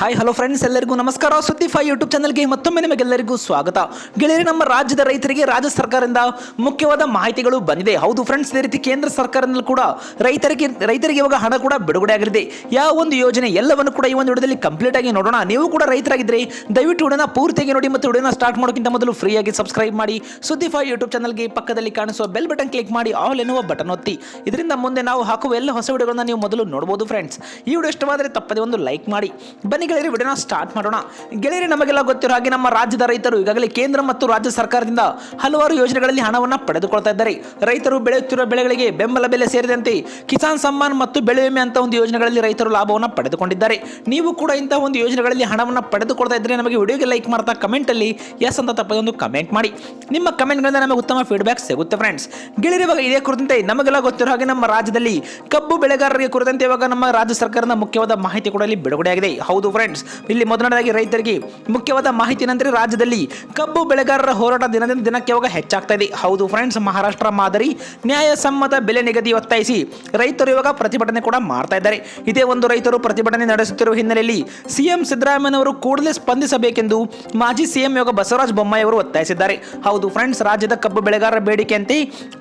Hi hello friends ಎಲ್ಲರಿಗೂ ನಮಸ್ಕಾರ. ಸುದ್ದಿ ಫೈ ಯೂಟ್ಯೂಬ್ ಚಾನಲ್ಗೆ ಮತ್ತೊಮ್ಮೆ ನಿಮಗೆಲ್ಲರಿಗೂ ಸ್ವಾಗತ. ಗೆಳೆಯರೆ, ನಮ್ಮ ರಾಜ್ಯದ ರೈತರಿಗೆ ರಾಜ್ಯ ಸರ್ಕಾರದಿಂದ ಮುಖ್ಯವಾದ ಮಾಹಿತಿಗಳು ಬಂದಿದೆ. ಹೌದು ಫ್ರೆಂಡ್ಸ್ ಇದೇ ರೀತಿ ಕೇಂದ್ರ ಸರ್ಕಾರದಲ್ಲಿ ಕೂಡ ರೈತರಿಗೆ ರೈತರಿಗೆ ಇವಾಗ ಹಣ ಕೂಡ ಬಿಡುಗಡೆ ಆಗಲಿದೆ ಯಾವ ಒಂದು ಯೋಜನೆ ಎಲ್ಲವನ್ನು ಕೂಡ ಈ ಒಂದು ವಿಡಿಯೋದಲ್ಲಿ ಕಂಪ್ಲೀಟ್ ಆಗಿ ನೋಡೋಣ. ನೀವು ಕೂಡ ರೈತರಾಗಿದ್ದರೆ ದಯವಿಟ್ಟು ವಿಡಿಯೋನ ಪೂರ್ತಿಯಾಗಿ ನೋಡಿ ಮತ್ತು ವಿಡಿಯೋನ ಸ್ಟಾರ್ಟ್ ಮಾಡೋಕ್ಕಿಂತ ಮೊದಲು ಫ್ರೀಯಾಗಿ ಸಬ್ಸ್ಕ್ರೈಬ್ ಮಾಡಿ. ಸುದ್ದಿ ಫೈ ಯೂಟ್ಯೂಬ್ ಚಾನಲ್ಗೆ ಪಕ್ಕದಲ್ಲಿ ಕಾಣಿಸುವ ಬೆಲ್ ಬಟನ್ ಕ್ಲಿಕ್ ಮಾಡಿ ಆಲ್ ಎನ್ನುವ ಬಟನ್ ಒತ್ತಿ. ಇದರಿಂದ ಮುಂದೆ ನಾವು ಹಾಕುವ ಎಲ್ಲ ಹೊಸ ವಿಡಿಯೋಗಳನ್ನ ನೀವು ಮೊದಲು ನೋಡಬಹುದು ಫ್ರೆಂಡ್ಸ್ ಈ ವಿಡಿಯೋ ಇಷ್ಟವಾದರೆ ತಪ್ಪದೆ ಒಂದು ಲೈಕ್ ಮಾಡಿ. ಬನ್ನಿ ಗೆಳೆಯರಿ ವಿಡಿಯೋನ ಸ್ಟಾರ್ಟ್ ಮಾಡೋಣ. ಗೆಳೆಯರು, ನಮಗೆಲ್ಲ ಗೊತ್ತಿರೋ ಹಾಗೆ ನಮ್ಮ ರಾಜ್ಯದ ರೈತರು ಈಗಾಗಲೇ ಕೇಂದ್ರ ಮತ್ತು ರಾಜ್ಯ ಸರ್ಕಾರದಿಂದ ಹಲವಾರು ಯೋಜನೆಗಳಲ್ಲಿ ಹಣವನ್ನು ಪಡೆದುಕೊಳ್ತಾ ಇದ್ದಾರೆ. ರೈತರು ಬೆಳೆಯುತ್ತಿರುವ ಬೆಳೆಗಳಿಗೆ ಬೆಂಬಲ ಬೆಲೆ ಸೇರಿದಂತೆ ಕಿಸಾನ್ ಸಮ್ಮಾನ್ ಮತ್ತು ಬೆಳೆ ವಿಮೆ ಅಂತ ಒಂದು ಯೋಜನೆಗಳಲ್ಲಿ ರೈತರು ಲಾಭವನ್ನು ಪಡೆದುಕೊಂಡಿದ್ದಾರೆ. ನೀವು ಕೂಡ ಇಂತಹ ಒಂದು ಯೋಜನೆಗಳಲ್ಲಿ ಹಣವನ್ನು ಪಡೆದುಕೊಳ್ತಾ ಇದ್ದರೆ ನಮಗೆ ವಿಡಿಯೋಗೆ ಲೈಕ್ ಮಾಡ್ತಾ ಕಮೆಂಟಲ್ಲಿ ಎಸ್ ಅಂತ ತಪ್ಪದೆ ಒಂದು ಕಮೆಂಟ್ ಮಾಡಿ. ನಿಮ್ಮ ಕಮೆಂಟ್ಗಳಿಂದ ನಮಗೆ ಉತ್ತಮ ಫೀಡ್ಬ್ಯಾಕ್ ಸಿಗುತ್ತೆ ಫ್ರೆಂಡ್ಸ್ ಗೆಳೆಯರಿವಾಗ ಇದೇ ಕುರಿತಂತೆ ನಮಗೆಲ್ಲ ಗೊತ್ತಿರೋ ಹಾಗೆ ನಮ್ಮ ರಾಜ್ಯದಲ್ಲಿ ಕಬ್ಬು ಬೆಳೆಗಾರರಿಗೆ ಕುರಿತಂತೆ ಇವಾಗ ನಮ್ಮ ರಾಜ್ಯ ಸರ್ಕಾರದ ಮುಖ್ಯವಾದ ಮಾಹಿತಿ ಕೂಡ ಇಲ್ಲಿ ಬಿಡುಗಡೆಯಾಗಿದೆ. ಹೌದು ಫ್ರೆಂಡ್ಸ್ ಇಲ್ಲಿ ಮೊದಲನೇದಾಗಿ ರೈತರಿಗೆ ಮುಖ್ಯವಾದ ಮಾಹಿತಿ ಏನಂದ್ರೆ ರಾಜ್ಯದಲ್ಲಿ ಕಬ್ಬು ಬೆಳೆಗಾರರ ಹೋರಾಟ ದಿನದಿಂದ ದಿನಕ್ಕೆ ಇವಾಗ ಹೆಚ್ಚಾಗ್ತಾ ಇದೆ. ಹೌದು ಫ್ರೆಂಡ್ಸ್ ಮಹಾರಾಷ್ಟ್ರ ಮಾದರಿ ನ್ಯಾಯಸಮ್ಮತ ಬೆಲೆ ನಿಗದಿ ಒತ್ತಾಯಿಸಿ ರೈತರು ಇವಾಗ ಪ್ರತಿಭಟನೆ ಕೂಡ ಮಾಡ್ತಾ ಇದ್ದಾರೆ. ಇದೇ ಒಂದು ರೈತರು ಪ್ರತಿಭಟನೆ ನಡೆಸುತ್ತಿರುವ ಹಿನ್ನೆಲೆಯಲ್ಲಿ ಸಿಎಂ ಸಿದ್ದರಾಮಯ್ಯನವರು ಕೂಡಲೇ ಸ್ಪಂದಿಸಬೇಕೆಂದು ಮಾಜಿ ಸಿಎಂ ಯೋಗ ಬಸವರಾಜ ಬೊಮ್ಮಾಯಿ ಅವರು ಒತ್ತಾಯಿಸಿದ್ದಾರೆ. ಹೌದು ಫ್ರೆಂಡ್ಸ್ ರಾಜ್ಯದ ಕಬ್ಬು ಬೆಳೆಗಾರರ ಬೇಡಿಕೆಯಂತೆ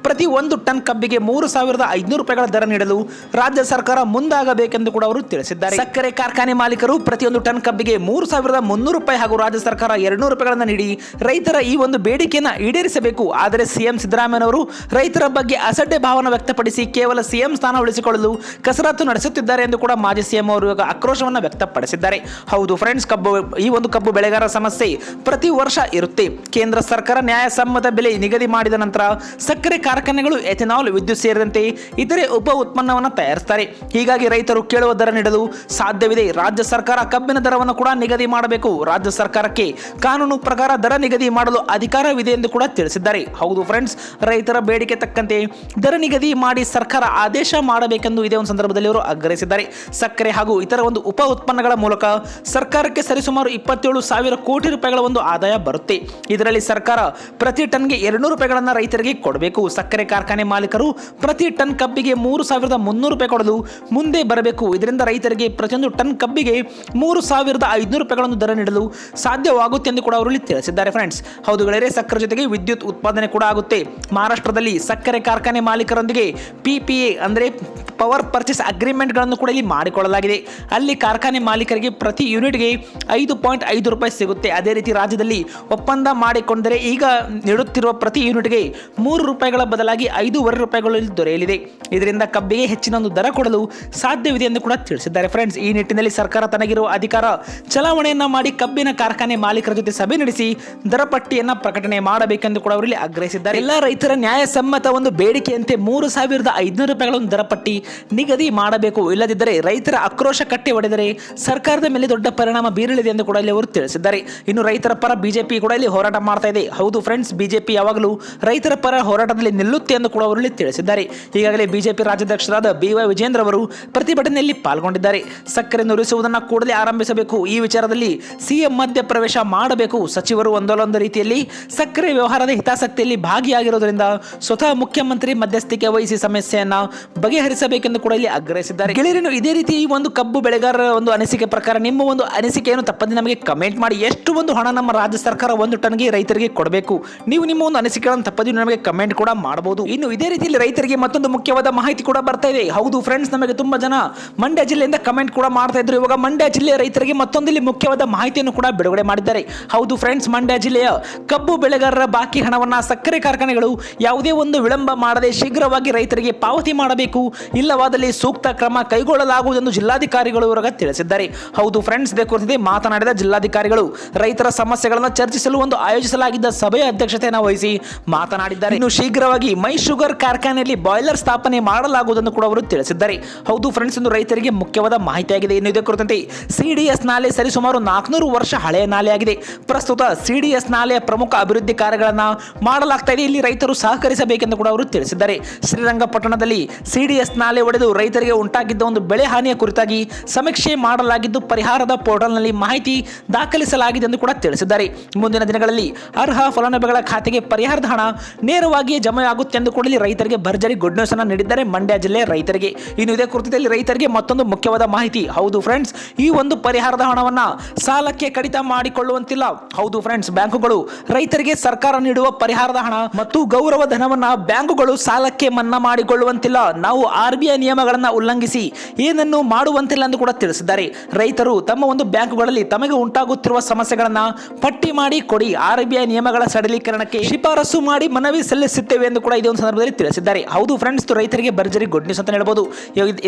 ಪ್ರತಿ ಒಂದು ಟನ್ ಕಬ್ಬಿಗೆ ಮೂರು ಸಾವಿರದ ಐದುನೂರು ರೂಪಾಯಿಗಳ ದರ ನೀಡಲು ರಾಜ್ಯ ಸರ್ಕಾರ ಮುಂದಾಗಬೇಕೆಂದು ಕೂಡ ಅವರು ತಿಳಿಸಿದ್ದಾರೆ. ಸಕ್ಕರೆ ಕಾರ್ಖಾನೆ ಮಾಲೀಕರು ಪ್ರತಿಯೊಂದು ಟನ್ ಕಬ್ಬಿಗೆ ಮೂರು ಸಾವಿರದ ಮುನ್ನೂರು ರೂಪಾಯಿ ಹಾಗೂ ರಾಜ್ಯ ಸರ್ಕಾರ ಎರಡ್ನೂರು ರೂಪಾಯಿಗಳನ್ನು ನೀಡಿ ರೈತರ ಈ ಒಂದು ಬೇಡಿಕೆಯನ್ನು ಈಡೇರಿಸಬೇಕು. ಆದರೆ ಸಿಎಂ ಸಿದ್ದರಾಮಯ್ಯನವರು ರೈತರ ಬಗ್ಗೆ ಅಸಡ್ಡೆ ಭಾವನೆ ವ್ಯಕ್ತಪಡಿಸಿ ಕೇವಲ ಸಿಎಂ ಸ್ಥಾನ ಉಳಿಸಿಕೊಳ್ಳಲು ಕಸರತ್ತು ನಡೆಸುತ್ತಿದ್ದಾರೆ ಎಂದು ಕೂಡ ಮಾಜಿ ಸಿಎಂ ಅವರು ಇವಾಗ ಆಕ್ರೋಶವನ್ನು ವ್ಯಕ್ತಪಡಿಸಿದ್ದಾರೆ. ಹೌದು ಫ್ರೆಂಡ್ಸ್ ಕಬ್ಬು ಈ ಒಂದು ಕಬ್ಬು ಬೆಳೆಗಾರರ ಸಮಸ್ಯೆ ಪ್ರತಿ ವರ್ಷ ಇರುತ್ತೆ. ಕೇಂದ್ರ ಸರ್ಕಾರ ನ್ಯಾಯಸಮ್ಮತ ಬೆಲೆ ನಿಗದಿ ಮಾಡಿದ ನಂತರ ಸಕ್ಕರೆ ಕಾರ್ಖಾನೆಗಳು ಎಥೆನಾಲ್, ವಿದ್ಯುತ್ ಸೇರಿದಂತೆ ಇತರೆ ಉಪ ಉತ್ಪನ್ನವನ್ನು ತಯಾರಿಸ್ತಾರೆ. ಹೀಗಾಗಿ ರೈತರು ಕೇಳುವ ದರ ನೀಡಲು ಸಾಧ್ಯವಿದೆ. ರಾಜ್ಯ ಸರ್ಕಾರ ಕಬ್ಬಿನ ದರವನ್ನು ಕೂಡ ನಿಗದಿ ಮಾಡಬೇಕು. ರಾಜ್ಯ ಸರ್ಕಾರಕ್ಕೆ ಕಾನೂನು ಪ್ರಕಾರ ದರ ನಿಗದಿ ಮಾಡಲು ಅಧಿಕಾರವಿದೆ ಎಂದು ಕೂಡ ತಿಳಿಸಿದ್ದಾರೆ. ಹೌದು ಫ್ರೆಂಡ್ಸ್ ರೈತರ ಬೇಡಿಕೆ ತಕ್ಕಂತೆ ದರ ನಿಗದಿ ಮಾಡಿ ಸರ್ಕಾರ ಆದೇಶ ಮಾಡಬೇಕೆಂದು ಇದೇ ಒಂದು ಸಂದರ್ಭದಲ್ಲಿ ಅವರು ಆಗ್ರಹಿಸಿದ್ದಾರೆ. ಸಕ್ಕರೆ ಹಾಗೂ ಇತರ ಒಂದು ಉಪ ಉತ್ಪನ್ನಗಳ ಮೂಲಕ ಸರ್ಕಾರಕ್ಕೆ ಸರಿಸುಮಾರು ಇಪ್ಪತ್ತೇಳು ಸಾವಿರ ಕೋಟಿ ರೂಪಾಯಿಗಳ ಒಂದು ಆದಾಯ ಬರುತ್ತೆ. ಇದರಲ್ಲಿ ಸರ್ಕಾರ ಪ್ರತಿ ಟನ್ಗೆ ಎರಡ್ನೂರು ರೂಪಾಯಿಗಳನ್ನು ರೈತರಿಗೆ ಕೊಡಬೇಕು. ಸಕ್ಕರೆ ಕಾರ್ಖಾನೆ ಮಾಲೀಕರು ಪ್ರತಿ ಟನ್ ಕಬ್ಬಿಗೆ ಮೂರು ಸಾವಿರದ ಮುನ್ನೂರು ರೂಪಾಯಿ ಕೊಡಲು ಮುಂದೆ ಬರಬೇಕು. ಇದರಿಂದ ರೈತರಿಗೆ ಪ್ರತಿಯೊಂದು ಟನ್ ಕಬ್ಬಿಗೆ ಮೂರು ಸಾವಿರದ ಐದುನೂರು ರೂಪಾಯಿಗಳನ್ನು ದರ ನೀಡಲು ಸಾಧ್ಯವಾಗುತ್ತೆ ಎಂದು ಕೂಡ ಅವರು ತಿಳಿಸಿದ್ದಾರೆ ಫ್ರೆಂಡ್ಸ್ ಹೌದು ಗೆಳೆಯರೆ, ಸಕ್ಕರೆ ಜೊತೆಗೆ ವಿದ್ಯುತ್ ಉತ್ಪಾದನೆ ಕೂಡ ಆಗುತ್ತೆ. ಮಹಾರಾಷ್ಟ್ರದಲ್ಲಿ ಸಕ್ಕರೆ ಕಾರ್ಖಾನೆ ಮಾಲೀಕರೊಂದಿಗೆ ಪಿ ಪಿ ಎ ಅಂದರೆ ಪವರ್ ಪರ್ಚೇಸ್ ಅಗ್ರಿಮೆಂಟ್ಗಳನ್ನು ಕೂಡ ಇಲ್ಲಿ ಮಾಡಿಕೊಳ್ಳಲಾಗಿದೆ. ಅಲ್ಲಿ ಕಾರ್ಖಾನೆ ಮಾಲೀಕರಿಗೆ ಪ್ರತಿ ಯೂನಿಟ್ಗೆ ಐದು ಪಾಯಿಂಟ್ ಐದು ರೂಪಾಯಿ ಸಿಗುತ್ತೆ. ಅದೇ ರೀತಿ ರಾಜ್ಯದಲ್ಲಿ ಒಪ್ಪಂದ ಮಾಡಿಕೊಂಡರೆ ಈಗ ನೀಡುತ್ತಿರುವ ಪ್ರತಿ ಯೂನಿಟ್ಗೆ ಮೂರು ರೂಪಾಯಿಗಳ ಬದಲಾಗಿ ಐದೂವರೆ ರೂಪಾಯಿಗಳು ಇಲ್ಲಿ ದೊರೆಯಲಿದೆ. ಇದರಿಂದ ಕಬ್ಬಿಗೆ ಹೆಚ್ಚಿನ ಒಂದು ದರ ಕೊಡಲು ಸಾಧ್ಯವಿದೆ ಎಂದು ಕೂಡ ತಿಳಿಸಿದ್ದಾರೆ ಫ್ರೆಂಡ್ಸ್ ಈ ನಿಟ್ಟಿನಲ್ಲಿ ಸರ್ಕಾರ ತನಗಿರುವ ಅಧಿಕಾರ ಚಲಾವಣೆಯನ್ನ ಮಾಡಿ ಕಬ್ಬಿನ ಕಾರ್ಖಾನೆ ಮಾಲೀಕರ ಜೊತೆ ಸಭೆ ನಡೆಸಿ ದರ ಪಟ್ಟಿಯನ್ನ ಪ್ರಕಟಣೆ ಮಾಡಬೇಕೆಂದು ಕೂಡ ಅವರಲ್ಲಿ ಆಗ್ರಹಿಸಿದ್ದಾರೆ. ಎಲ್ಲ ರೈತರ ನ್ಯಾಯಸಮ್ಮತ ಒಂದು ಬೇಡಿಕೆಯಂತೆ ಮೂರು ಸಾವಿರದ ಐದುನೂರು ರೂಪಾಯಿಗಳನ್ನು ದರ ಪಟ್ಟಿ ನಿಗದಿ ಮಾಡಬೇಕು. ಇಲ್ಲದಿದ್ದರೆ ರೈತರ ಆಕ್ರೋಶ ಕಟ್ಟೆ ಹೊಡೆದರೆ ಸರ್ಕಾರದ ಮೇಲೆ ದೊಡ್ಡ ಪರಿಣಾಮ ಬೀರಲಿದೆ ಎಂದು ಕೂಡ ಇಲ್ಲಿ ಅವರು ತಿಳಿಸಿದ್ದಾರೆ. ಇನ್ನು ರೈತರ ಪರ ಬಿಜೆಪಿ ಕೂಡ ಇಲ್ಲಿ ಹೋರಾಟ ಮಾಡ್ತಾ ಇದೆ. ಹೌದು ಫ್ರೆಂಡ್ಸ್, ಬಿಜೆಪಿ ಯಾವಾಗಲೂ ರೈತರ ಪರ ಹೋರಾಟದಲ್ಲಿ ನಿಲ್ಲುತ್ತೆ ಎಂದು ಕೂಡ ಅವರಲ್ಲಿ ತಿಳಿಸಿದ್ದಾರೆ. ಈಗಾಗಲೇ ಬಿಜೆಪಿ ರಾಜ್ಯಾಧ್ಯಕ್ಷರಾದ ಬಿ ವೈ ವಿಜೇಂದ್ರ ಅವರು ಪ್ರತಿಭಟನೆಯಲ್ಲಿ ಪಾಲ್ಗೊಂಡಿದ್ದಾರೆ. ಸಕ್ಕರೆ ನುರಿಸುವುದನ್ನು ಕೂಡಲೇ ಆರಂಭಿಸಬೇಕು. ಈ ವಿಚಾರದಲ್ಲಿ ಸಿಎಂ ಮಧ್ಯ ಪ್ರವೇಶ ಮಾಡಬೇಕು. ಸಚಿವರು ಒಂದಲ್ಲೊಂದು ರೀತಿಯಲ್ಲಿ ಸಕ್ಕರೆ ವ್ಯವಹಾರದ ಹಿತಾಸಕ್ತಿಯಲ್ಲಿ ಭಾಗಿಯಾಗಿರುವುದರಿಂದ ಸ್ವತಃ ಮುಖ್ಯಮಂತ್ರಿ ಮಧ್ಯಸ್ಥಿಕೆ ವಹಿಸಿ ಸಮಸ್ಯೆಯನ್ನು ಬಗೆಹರಿಸಬೇಕೆಂದು ಕೂಡ ಇಲ್ಲಿ ಆಗ್ರಹಿಸಿದ್ದಾರೆ. ಗೆಳೆಯರೇನು ಇದೇ ರೀತಿ ಈ ಒಂದು ಕಬ್ಬು ಬೆಳೆಗಾರರ ಒಂದು ಅನಿಸಿಕೆ ಪ್ರಕಾರ ನಿಮ್ಮ ಒಂದು ಅನಿಸಿಕೆಯನ್ನು ತಪ್ಪದೆ ನಮಗೆ ಕಮೆಂಟ್ ಮಾಡಿ. ಎಷ್ಟು ಒಂದು ಹಣ ನಮ್ಮ ರಾಜ್ಯ ಸರ್ಕಾರ ಒಂದು ಟನ್ಗೆ ರೈತರಿಗೆ ಕೊಡಬೇಕು? ನೀವು ನಿಮ್ಮ ಒಂದು ಅನಿಸಿಕೆಗಳನ್ನು ತಪ್ಪದೆ ನಮಗೆ ಕಮೆಂಟ್ ಕೂಡ ಮಾಡಬಹುದು. ಇನ್ನು ಇದೇ ರೀತಿಯಲ್ಲಿ ರೈತರಿಗೆ ಮತ್ತೊಂದು ಮುಖ್ಯವಾದ ಮಾಹಿತಿ ಕೂಡ ಬರ್ತಾ ಇದೆ. ಹೌದು ಫ್ರೆಂಡ್ಸ್ ನಮಗೆ ತುಂಬಾ ಜನ ಮಂಡ್ಯ ಜಿಲ್ಲೆಯಿಂದ ಕಮೆಂಟ್ ಕೂಡ ಮಾಡ್ತಾ ಇದ್ರು. ಇವಾಗ ಮಂಡ್ಯ ಜಿಲ್ಲೆಯ ರೈತರಿಗೆ ಮತ್ತೊಂದಿಲ್ಲಿ ಮುಖ್ಯವಾದ ಮಾಹಿತಿಯನ್ನು ಕೂಡ ಬಿಡುಗಡೆ ಮಾಡಿದ್ದಾರೆ. ಹೌದು ಫ್ರೆಂಡ್ಸ್ ಮಂಡ್ಯ ಜಿಲ್ಲೆಯ ಕಬ್ಬು ಬೆಳೆಗಾರರ ಬಾಕಿ ಹಣವನ್ನು ಸಕ್ಕರೆ ಕಾರ್ಖಾನೆಗಳು ಯಾವುದೇ ಒಂದು ವಿಳಂಬ ಮಾಡದೆ ಶೀಘ್ರವಾಗಿ ರೈತರಿಗೆ ಪಾವತಿ ಮಾಡಬೇಕು, ಇಲ್ಲವಾದಲ್ಲಿ ಸೂಕ್ತ ಕ್ರಮ ಕೈಗೊಳ್ಳಲಾಗುವುದೆಂದು ಜಿಲ್ಲಾಧಿಕಾರಿಗಳು ಇವರಾಗ ತಿಳಿಸಿದ್ದಾರೆ. ಹೌದು ಫ್ರೆಂಡ್ಸ್ ಇದೇ ಕುರಿತಂತೆ ಮಾತನಾಡಿದ ಜಿಲ್ಲಾಧಿಕಾರಿಗಳು, ರೈತರ ಸಮಸ್ಯೆಗಳನ್ನು ಚರ್ಚಿಸಲು ಒಂದು ಆಯೋಜಿಸಲಾಗಿದ್ದ ಸಭೆಯ ಅಧ್ಯಕ್ಷತೆಯನ್ನು ವಹಿಸಿ ಮಾತನಾಡಿದ್ದಾರೆ. ಇನ್ನು ಶೀಘ್ರವಾಗಿ ಮೈ ಶುಗರ್ ಕಾರ್ಖಾನೆಯಲ್ಲಿ ಬಾಯ್ಲರ್ ಸ್ಥಾಪನೆ ಮಾಡಲಾಗುವುದನ್ನು ಕೂಡ ಅವರು ತಿಳಿಸಿದ್ದಾರೆ. ಹೌದು ಫ್ರೆಂಡ್ಸ್ ಎಂದು ರೈತರಿಗೆ ಮುಖ್ಯವಾದ ಮಾಹಿತಿಯಾಗಿದೆ. ಇನ್ನು ಇದೇ ಕುರಿತಂತೆ ಸಿಡಿಎಸ್ ನಾಲೆ ಸರಿಸುಮಾರು ನಾಲ್ಕುನೂರು ವರ್ಷ ಹಳೆಯ ನಾಲೆಯಾಗಿದೆ ಪ್ರಸ್ತುತ ಸಿಡಿಎಸ್ ನಾಲೆಯ ಪ್ರಮುಖ ಅಭಿವೃದ್ಧಿ ಕಾರ್ಯಗಳನ್ನು ಮಾಡಲಾಗ್ತಾ ಇದೆ. ಇಲ್ಲಿ ರೈತರು ಸಹಕರಿಸಬೇಕೆಂದು ಕೂಡ ಅವರು ತಿಳಿಸಿದ್ದಾರೆ. ಶ್ರೀರಂಗಪಟ್ಟಣದಲ್ಲಿ ಸಿಡಿಎಸ್ ನಾಲೆ ಒಡೆದು ರೈತರಿಗೆ ಉಂಟಾಗಿದ್ದ ಒಂದು ಬೆಳೆ ಹಾನಿಯ ಕುರಿತಾಗಿ ಸಮೀಕ್ಷೆ ಮಾಡಲಾಗಿದ್ದು ಪರಿಹಾರದ ಪೋರ್ಟಲ್ನಲ್ಲಿ ಮಾಹಿತಿ ದಾಖಲಿಸಲಾಗಿದೆ ಎಂದು ಕೂಡ ತಿಳಿಸಿದ್ದಾರೆ. ಮುಂದಿನ ದಿನಗಳಲ್ಲಿ ಅರ್ಹ ಫಲಾನುಭವಿಗಳ ಖಾತೆಗೆ ಪರಿಹಾರದ ಹಣ ನೇರವಾಗಿಯೇ ಜಮೆಯಾಗುತ್ತೆ ಎಂದು ಕೂಡ ರೈತರಿಗೆ ಭರ್ಜರಿ ಗುಡ್ ನ್ಯೂಸ್ ಅನ್ನು ನೀಡಿದ್ದಾರೆ ಮಂಡ್ಯ ಜಿಲ್ಲೆಯ ರೈತರಿಗೆ. ಇನ್ನು ಇದೇ ಕುರಿತದಲ್ಲಿ ರೈತರಿಗೆ ಮತ್ತೊಂದು ಮುಖ್ಯವಾದ ಮಾಹಿತಿ. ಹೌದು ಫ್ರೆಂಡ್ಸ್, ಈ ಒಂದು ಒಂದು ಪರಿಹಾರದ ಹಣವನ್ನ ಸಾಲಕ್ಕೆ ಕಡಿತ ಮಾಡಿಕೊಳ್ಳುವಂತಿಲ್ಲ. ಹೌದು ಫ್ರೆಂಡ್ಸ್ ಬ್ಯಾಂಕುಗಳು ರೈತರಿಗೆ ಸರ್ಕಾರ ನೀಡುವ ಪರಿಹಾರದ ಹಣ ಮತ್ತು ಗೌರವ ಧನವನ್ನ ಬ್ಯಾಂಕುಗಳು ಸಾಲಕ್ಕೆ ಮನ್ನಾ ಮಾಡಿಕೊಳ್ಳುವಂತಿಲ್ಲ. ನಾವು ಆರ್ ಬಿ ಐ ನಿಯಮಗಳನ್ನ ಉಲ್ಲಂಘಿಸಿ ಏನನ್ನು ಮಾಡುವಂತಿಲ್ಲ ಎಂದು ಕೂಡ ತಿಳಿಸಿದ್ದಾರೆ. ರೈತರು ತಮ್ಮ ಒಂದು ಬ್ಯಾಂಕುಗಳಲ್ಲಿ ತಮಗೆ ಉಂಟಾಗುತ್ತಿರುವ ಸಮಸ್ಯೆಗಳನ್ನ ಪಟ್ಟಿ ಮಾಡಿ ಕೊಡಿ. ಆರ್ ಬಿ ನಿಯಮಗಳ ಸಡಲೀಕರಣಕ್ಕೆ ಶಿಫಾರಸು ಮಾಡಿ ಮನವಿ ಸಲ್ಲಿಸುತ್ತೇವೆ ಎಂದು ಕೂಡ ಇದೇ ಒಂದು ಸಂದರ್ಭದಲ್ಲಿ ತಿಳಿಸಿದ್ದಾರೆ. ಹೌದು ಫ್ರೆಂಡ್ಸ್ ರೈತರಿಗೆ ಭರ್ಜರಿ ಗುಡ್ ನ್ಯೂಸ್ ಅಂತ ಹೇಳ್ಬೋದು.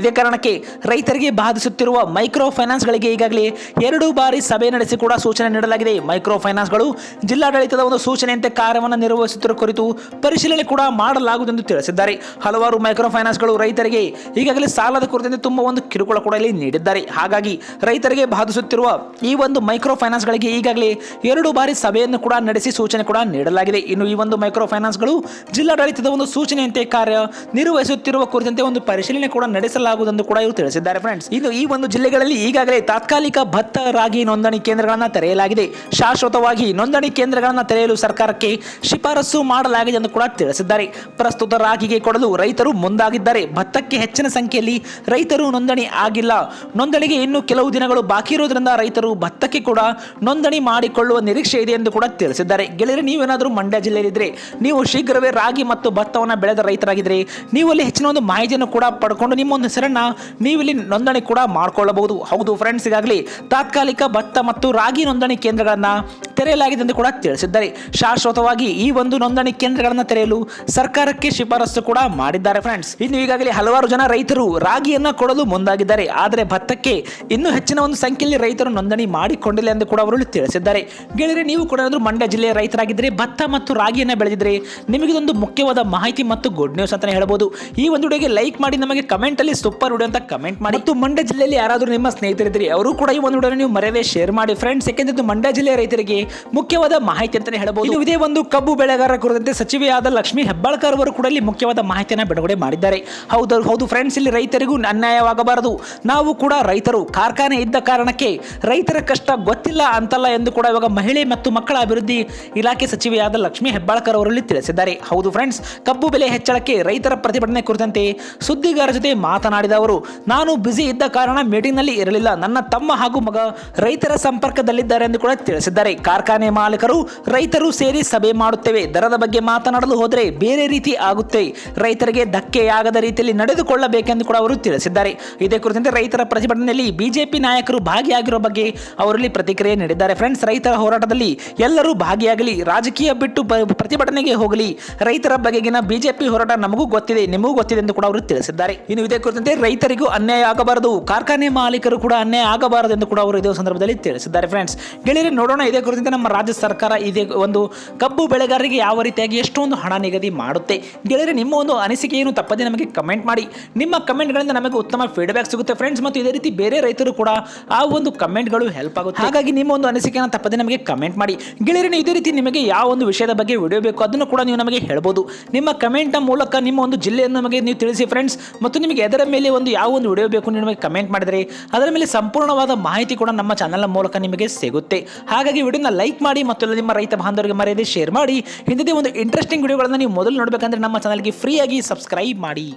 ಇದೇ ಕಾರಣಕ್ಕೆ ರೈತರಿಗೆ ಬಾಧಿಸುತ್ತಿರುವ ಮೈಕ್ರೋ ಫೈನಾನ್ಸ್ಗಳಿಗೆ ಈಗಾಗಲೇ ಎರಡು ಬಾರಿ ಸಭೆ ನಡೆಸಿ ಕೂಡ ಸೂಚನೆ ನೀಡಲಾಗಿದೆ. ಮೈಕ್ರೋ ಫೈನಾನ್ಸ್ಗಳು ಜಿಲ್ಲಾಡಳಿತದ ಒಂದು ಸೂಚನೆಯಂತೆ ಕಾರ್ಯವನ್ನು ನಿರ್ವಹಿಸುತ್ತಿರುವ ಕುರಿತು ಪರಿಶೀಲನೆ ಕೂಡ ಮಾಡಲಾಗುವುದು ಎಂದು ತಿಳಿಸಿದ್ದಾರೆ. ಹಲವಾರು ಮೈಕ್ರೋ ಫೈನಾನ್ಸ್ಗಳು ರೈತರಿಗೆ ಈಗಾಗಲೇ ಸಾಲದ ಕುರಿತಂತೆ ತುಂಬ ಒಂದು ಕಿರುಕುಳ ಕೂಡ ಇಲ್ಲಿ ನೀಡಿದ್ದಾರೆ. ಹಾಗಾಗಿ ರೈತರಿಗೆ ಬಾಧಿಸುತ್ತಿರುವ ಈ ಒಂದು ಮೈಕ್ರೋ ಫೈನಾನ್ಸ್ಗಳಿಗೆ ಈಗಾಗಲೇ ಎರಡು ಬಾರಿ ಸಭೆಯನ್ನು ಕೂಡ ನಡೆಸಿ ಸೂಚನೆ ಕೂಡ ನೀಡಲಾಗಿದೆ. ಇನ್ನು ಈ ಒಂದು ಮೈಕ್ರೋ ಫೈನಾನ್ಸ್ಗಳು ಜಿಲ್ಲಾಡಳಿತದ ಒಂದು ಸೂಚನೆಯಂತೆ ಕಾರ್ಯ ನಿರ್ವಹಿಸುತ್ತಿರುವ ಕುರಿತಂತೆ ಒಂದು ಪರಿಶೀಲನೆ ಕೂಡ ನಡೆಸಲಾಗುವುದೆಂದು ಕೂಡ ಇವರು ತಿಳಿಸಿದ್ದಾರೆ. ಫ್ರೆಂಡ್ಸ್, ಇನ್ನು ಈ ಒಂದು ಜಿಲ್ಲೆಗಳಲ್ಲಿ ಈಗಾಗಲೇ ತಾತ್ಕಾಲಿಕ ಭತ್ತ ರಾಗಿ ನೋಂದಣಿ ಕೇಂದ್ರಗಳನ್ನು ತೆರೆಯಲಾಗಿದೆ. ಶಾಶ್ವತವಾಗಿ ನೋಂದಣಿ ಕೇಂದ್ರಗಳನ್ನು ತೆರೆಯಲು ಸರ್ಕಾರಕ್ಕೆ ಶಿಫಾರಸು ಮಾಡಲಾಗಿದೆ ಎಂದು ಕೂಡ ತಿಳಿಸಿದ್ದಾರೆ. ಪ್ರಸ್ತುತ ರಾಗಿಗೆ ಕೊಡಲು ರೈತರು ಮುಂದಾಗಿದ್ದಾರೆ. ಭತ್ತಕ್ಕೆ ಹೆಚ್ಚಿನ ಸಂಖ್ಯೆಯಲ್ಲಿ ರೈತರು ನೋಂದಣಿ ಆಗಿಲ್ಲ. ನೋಂದಣಿಗೆ ಇನ್ನು ಕೆಲವು ದಿನಗಳು ಬಾಕಿ ಇರುವುದರಿಂದ ರೈತರು ಭತ್ತಕ್ಕೆ ಕೂಡ ನೋಂದಣಿ ಮಾಡಿಕೊಳ್ಳುವ ನಿರೀಕ್ಷೆ ಇದೆ ಎಂದು ಕೂಡ ತಿಳಿಸಿದ್ದಾರೆ. ಗೆಳೆಯರೆ, ನೀವೇನಾದರೂ ಮಂಡ್ಯ ಜಿಲ್ಲೆಯಲ್ಲಿದ್ದರೆ ನೀವು ಶೀಘ್ರವೇ ರಾಗಿ ಮತ್ತು ಭತ್ತವನ್ನು ಬೆಳೆದ ರೈತರಾಗಿದ್ದರೆ ನೀವು ಅಲ್ಲಿ ಹೆಚ್ಚಿನ ಒಂದು ಮಾಹಿತಿಯನ್ನು ಕೂಡ ಪಡ್ಕೊಂಡು ನಿಮ್ಮ ಒಂದು ಹೆಸರನ್ನು ನೀವು ಇಲ್ಲಿ ನೋಂದಣಿ ಕೂಡ ಮಾಡಿಕೊಳ್ಳಬಹುದು. ಹೌದು ಫ್ರೆಂಡ್ಸ್ ಈಗಾಗಲೇ ತಾತ್ಕಾಲಿಕ ಭತ್ತ ಮತ್ತು ರಾಗಿ ನೋಂದಣಿ ಕೇಂದ್ರಗಳನ್ನು ತೆರೆಯಲಾಗಿದೆ ಎಂದು ಕೂಡ ತಿಳಿಸಿದ್ದಾರೆ. ಶಾಶ್ವತವಾಗಿ ಈ ಒಂದು ನೋಂದಣಿ ಕೇಂದ್ರಗಳನ್ನು ತೆರೆಯಲು ಸರ್ಕಾರಕ್ಕೆ ಶಿಫಾರಸು ಕೂಡ ಮಾಡಿದ್ದಾರೆ ಫ್ರೆಂಡ್ಸ್ ಇನ್ನು ಈಗಾಗಲೇ ಹಲವಾರು ಜನ ರೈತರು ರಾಗಿಯನ್ನ ಕೊಡಲು ಮುಂದಾಗಿದ್ದಾರೆ. ಆದರೆ ಭತ್ತಕ್ಕೆ ಇನ್ನೂ ಹೆಚ್ಚಿನ ಒಂದು ಸಂಖ್ಯೆಯಲ್ಲಿ ರೈತರು ನೋಂದಣಿ ಮಾಡಿಕೊಂಡಿಲ್ಲ ಎಂದು ಕೂಡ ಅವರು ತಿಳಿಸಿದ್ದಾರೆ. ಗೆಳೆಯರೆ, ನೀವು ಕೂಡ ಮಂಡ್ಯ ಜಿಲ್ಲೆಯ ರೈತರಾಗಿದ್ದರೆ ಭತ್ತ ಮತ್ತು ರಾಗಿಯನ್ನು ಬೆಳೆದಿದ್ರೆ ನಿಮಗಿದೊಂದು ಮುಖ್ಯವಾದ ಮಾಹಿತಿ ಮತ್ತು ಗುಡ್ ನ್ಯೂಸ್ ಅಂತಾನೆ ಹೇಳ್ಬೋದು. ಈ ಒಂದು ವಿಡಿಯೋಗೆ ಲೈಕ್ ಮಾಡಿ, ನಮಗೆ ಕಮೆಂಟ್ ಅಲ್ಲಿ ಸೂಪರ್ ವಿಡಿಯೋ ಅಂತ ಕಮೆಂಟ್ ಮಾಡಿ. ಮತ್ತು ಮಂಡ್ಯ ಜಿಲ್ಲೆಯಲ್ಲಿ ಯಾರಾದರೂ ನಿಮ್ಮ ಸ್ನೇಹಿತರಿದ್ದರೆ ಅವರು ಕೂಡ ಈ ಒಂದು ವಿಡಿಯೋ ನೀವು ಮರೆಯದೆ ಶೇರ್ ಮಾಡಿ ಫ್ರೆಂಡ್ಸ್ ಯಾಕೆಂದ್ರೆ ಇದು ಮಂಡ್ಯ ಜಿಲ್ಲೆಯ ರೈತರಿಗೆ ಮುಖ್ಯವಾದ ಮಾಹಿತಿ ಅಂತಾನೆ ಹೇಳಬಹುದು ಇದೇ ಒಂದು ಕಬ್ಬು ಬೆಳೆಗಾರರ ಕುರಿತಂತೆ ಸಚಿವೆಯಾದ ಲಕ್ಷ್ಮೀ ಹೆಬ್ಬಾಳ್ಕರ್ ಅವರು ಕೂಡ ಇಲ್ಲಿ ಮುಖ್ಯವಾದ ಮಾಹಿತಿಯನ್ನು ಬಿಡುಗಡೆ ಮಾಡಿದ್ದಾರೆ. ಹೌದು ಹೌದು ಫ್ರೆಂಡ್ಸ್ ಇಲ್ಲಿ ರೈತರಿಗೂ ಅನ್ಯಾಯವಾಗಬಾರದು. ನಾವು ಕೂಡ ರೈತರು, ಕಾರ್ಖಾನೆ ಇದ್ದ ಕಾರಣಕ್ಕೆ ರೈತರ ಕಷ್ಟ ಗೊತ್ತಿಲ್ಲ ಅಂತಲ್ಲ ಎಂದು ಕೂಡ ಇವಾಗ ಮಹಿಳೆ ಮತ್ತು ಮಕ್ಕಳ ಅಭಿವೃದ್ಧಿ ಇಲಾಖೆ ಸಚಿವೆಯಾದ ಲಕ್ಷ್ಮೀ ಹೆಬ್ಬಾಳ್ಕರ್ ಅವರಲ್ಲಿ ತಿಳಿಸಿದ್ದಾರೆ. ಹೌದು ಫ್ರೆಂಡ್ಸ್ ಕಬ್ಬು ಬೆಲೆ ಹೆಚ್ಚಳಕ್ಕೆ ರೈತರ ಪ್ರತಿಭಟನೆ ಕುರಿತಂತೆ ಸುದ್ದಿಗಾರರ ಜೊತೆ ಮಾತನಾಡಿದ ಅವರು, ನಾನು ಬ್ಯುಸಿ ಇದ್ದ ಕಾರಣ ಮೀಟಿಂಗ್ನಲ್ಲಿ ಇರಲಿಲ್ಲ. ನನ್ನ ತಮ್ಮ ಹಾಗೂ ಮಗ ರೈತರ ಸಂಪರ್ಕದಲ್ಲಿದ್ದಾರೆ ಎಂದು ಕೂಡ ತಿಳಿಸಿದ್ದಾರೆ. ಕಾರ್ಖಾನೆ ಮಾಲೀಕರು ರೈತರು ಸೇರಿ ಸಭೆ ಮಾಡುತ್ತೇವೆ. ದರದ ಬಗ್ಗೆ ಮಾತನಾಡಲು ಹೋದರೆ ಬೇರೆ ರೀತಿ ಆಗುತ್ತೆ. ರೈತರಿಗೆ ಧಕ್ಕೆಯಾಗದ ರೀತಿಯಲ್ಲಿ ನಡೆದುಕೊಳ್ಳಬೇಕೆಂದು ಕೂಡ ಅವರು ತಿಳಿಸಿದ್ದಾರೆ. ಇದೇ ಕುರಿತಂತೆ ರೈತರ ಪ್ರತಿಭಟನೆಯಲ್ಲಿ ಬಿಜೆಪಿ ನಾಯಕರು ಭಾಗಿಯಾಗಿರುವ ಬಗ್ಗೆ ಅವರಲ್ಲಿ ಪ್ರತಿಕ್ರಿಯೆ ನೀಡಿದ್ದಾರೆ. ಫ್ರೆಂಡ್ಸ್, ರೈತರ ಹೋರಾಟದಲ್ಲಿ ಎಲ್ಲರೂ ಭಾಗಿಯಾಗಲಿ, ರಾಜಕೀಯ ಬಿಟ್ಟು ಪ್ರತಿಭಟನೆಗೆ ಹೋಗಲಿ. ರೈತರ ಬಗೆಗಿನ ಬಿಜೆಪಿ ಹೋರಾಟ ನಮಗೂ ಗೊತ್ತಿದೆ, ನಿಮಗೂ ಗೊತ್ತಿದೆ ಎಂದು ಕೂಡ ಅವರು ತಿಳಿಸಿದ್ದಾರೆ. ಇನ್ನು ಇದೇ ಕುರಿತಂತೆ ರೈತರಿಗೂ ಅನ್ಯಾಯ ಆಗಬಾರದು. ಕಾರ್ಖಾನೆ ಮಾಲೀಕರು ಕೂಡ ಅನ್ಯಾಯ ಆಗಬಾರದು ಎಂದು ಕೂಡ ಅವರು ಇದೇ ಸಂದರ್ಭದಲ್ಲಿ ತಿಳಿಸಿದ್ದಾರೆ. ಫ್ರೆಂಡ್ಸ್ ಗೆಳೆಯರೆ, ನೋಡೋಣ, ಇದೇ ಕುರಿತಂತೆ ನಮ್ಮ ರಾಜ್ಯ ಸರ್ಕಾರ ಇದೇ ಒಂದು ಕಬ್ಬು ಬೆಳೆಗಾರರಿಗೆ ಯಾವ ರೀತಿಯಾಗಿ ಎಷ್ಟೊಂದು ಹಣ ನಿಗದಿ ಮಾಡುತ್ತೆ? ಗೆಳೆಯರೆ, ನಿಮ್ಮ ಒಂದು ಅನಿಸಿಕೆ ಏನು? ತಪ್ಪದೆ ನಮಗೆ ಕಮೆಂಟ್ ಮಾಡಿ. ನಿಮ್ಮ ಕಮೆಂಟ್ಗಳಿಂದ ನಮಗೆ ಉತ್ತಮ ಫೀಡ್ಬ್ಯಾಕ್ ಸಿಗುತ್ತೆ. ಫ್ರೆಂಡ್ಸ್ ಮತ್ತು ಇದೇ ರೀತಿ ಬೇರೆ ರೈತರು ಕೂಡ ಆ ಒಂದು ಕಮೆಂಟ್ಗಳು ಹೆಲ್ಪ್ ಆಗುತ್ತೆ. ಹಾಗಾಗಿ ನಿಮ್ಮ ಒಂದು ಅನಿಸಿಕೆಯನ್ನು ತಪ್ಪದೆ ನಮಗೆ ಕಮೆಂಟ್ ಮಾಡಿ. ಗೆಳೆಯರೇ, ಇದೇ ರೀತಿ ನಿಮಗೆ ಯಾವ ಒಂದು ವಿಷಯದ ಬಗ್ಗೆ ವಿಡಿಯೋ ಬೇಕು, ಅದನ್ನು ಕೂಡ ನೀವು ನಮಗೆ ಹೇಳ್ಬೋದು. ನಿಮ್ಮ ಕಮೆಂಟ್ನ ಮೂಲಕ ನಿಮ್ಮ ಒಂದು ಜಿಲ್ಲೆಯನ್ನು ನಮಗೆ ನೀವು ತಿಳಿಸಿ ಫ್ರೆಂಡ್ಸ್ ಮತ್ತು ನಿಮಗೆ ಅದರ ಮೇಲೆ ಒಂದು ಯಾವ ಒಂದು ವಿಡಿಯೋ ಬೇಕು ನೀವು ನಮಗೆ ಕಮೆಂಟ್ ಮಾಡಿದರೆ, ಅದರ ಮೇಲೆ ಸಂಪೂರ್ಣವಾದ ಮಾಹಿತಿ ಕೂಡ ನಮ್ಮ ಚಾನಲ್ನ ಮೂಲಕ ನಿಮಗೆ ಸಿಗುತ್ತೆ. ಹಾಗಾಗಿ ವಿಡಿಯೋನ ಲೈಕ್ ಮಾಡಿ ಮತ್ತು ನಿಮ್ಮ ರೈತ ಬಾಂಧವರಿಗೆ ಮರೆಯದೆ ಶೇರ್ ಮಾಡಿ. ಹಿಂದಿದೆ ಒಂದು ಇಂಟ್ರೆಸ್ಟಿಂಗ್ ವಿಡಿಯೋಗಳನ್ನು ನೀವು ಮೊದಲು ನೋಡಬೇಕಂದ್ರೆ ನಮ್ಮ ಚಾನಲ್ಗೆ ಫ್ರೀಯಾಗಿ ಸಬ್ಸ್ಕ್ರೈಬ್ ಮಾಡಿ.